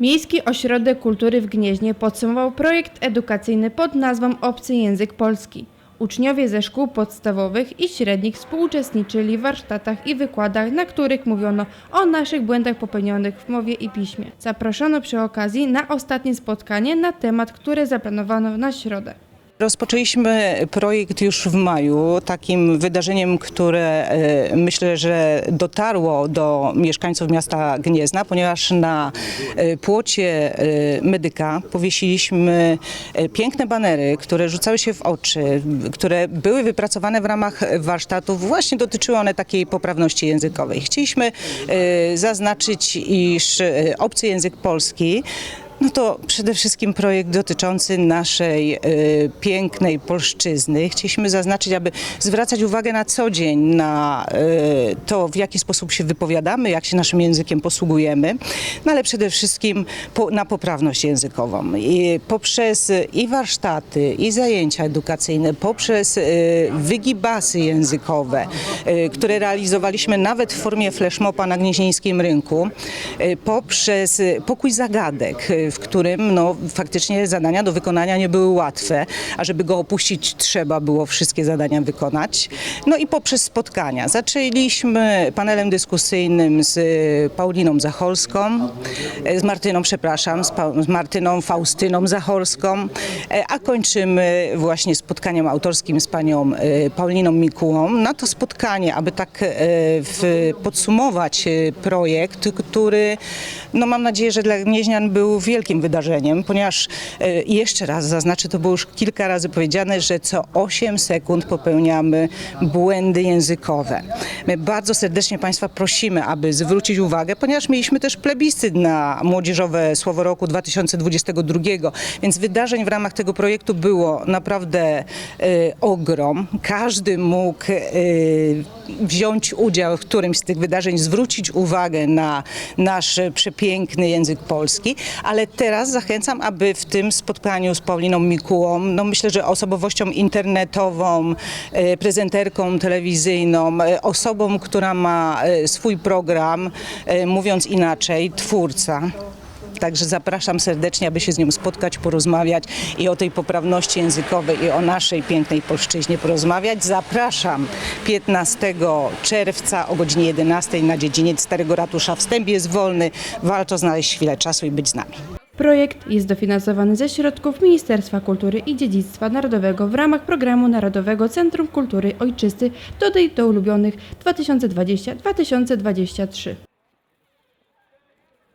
Miejski Ośrodek Kultury w Gnieźnie podsumował projekt edukacyjny pod nazwą Obcy Język Polski. Uczniowie ze szkół podstawowych i średnich współuczestniczyli w warsztatach i wykładach, na których mówiono o naszych błędach popełnionych w mowie i piśmie. Zaproszono przy okazji na ostatnie spotkanie na temat, które zaplanowano na środę. Rozpoczęliśmy projekt już w maju, takim wydarzeniem, które e, myślę, że dotarło do mieszkańców miasta Gniezna, ponieważ na e, płocie e, medyka powiesiliśmy piękne banery, które rzucały się w oczy, które były wypracowane w ramach warsztatów. Właśnie dotyczyły one takiej poprawności językowej. Chcieliśmy zaznaczyć, iż obcy język polski no to przede wszystkim projekt dotyczący naszej e, pięknej polszczyzny. Chcieliśmy zaznaczyć, aby zwracać uwagę na co dzień na e, to, w jaki sposób się wypowiadamy, jak się naszym językiem posługujemy, no ale przede wszystkim po, na poprawność językową. I poprzez i warsztaty, i zajęcia edukacyjne, poprzez e, wygibasy językowe, e, które realizowaliśmy nawet w formie flashmopa na Gnieźnieńskim Rynku, e, poprzez e, pokój zagadek, e, w którym no, faktycznie zadania do wykonania nie były łatwe, a żeby go opuścić trzeba było wszystkie zadania wykonać. No i poprzez spotkania. Zaczęliśmy panelem dyskusyjnym z e, Pauliną Zacholską, e, z Martyną, przepraszam, z, Pa- z Martyną Faustyną Zacholską, a kończymy właśnie spotkaniem autorskim z panią Pauliną Mikułą. Na to spotkanie, aby tak podsumować projekt, który no mam nadzieję, że dla Gnieźnian był wielkim wydarzeniem, ponieważ e, jeszcze raz zaznaczę, to było już kilka razy powiedziane, że co 8 sekund popełniamy błędy językowe. My bardzo serdecznie Państwa prosimy, aby zwrócić uwagę, ponieważ mieliśmy też plebiscyt na Młodzieżowe Słowo Roku 2022, więc wydarzeń w ramach tego projektu było naprawdę e, ogrom. Każdy mógł e, wziąć udział w którymś z tych wydarzeń, zwrócić uwagę na nasz przepiękny język polski, ale teraz zachęcam, aby w tym spotkaniu z Pauliną Mikułą, no myślę, że osobowością internetową, e, prezenterką telewizyjną, e, osobą, która ma e, swój program, mówiąc inaczej, twórca. Także zapraszam serdecznie, aby się z nią spotkać, porozmawiać i o tej poprawności językowej i o naszej pięknej polszczyźnie porozmawiać. Zapraszam 15 czerwca o godzinie 11 na dziedziniec Starego Ratusza. Wstęp jest wolny. Warto znaleźć chwilę czasu i być z nami. Projekt jest dofinansowany ze środków Ministerstwa Kultury i Dziedzictwa Narodowego w ramach programu Narodowego Centrum Kultury Ojczysty Dodaj do ulubionych 2020-2023.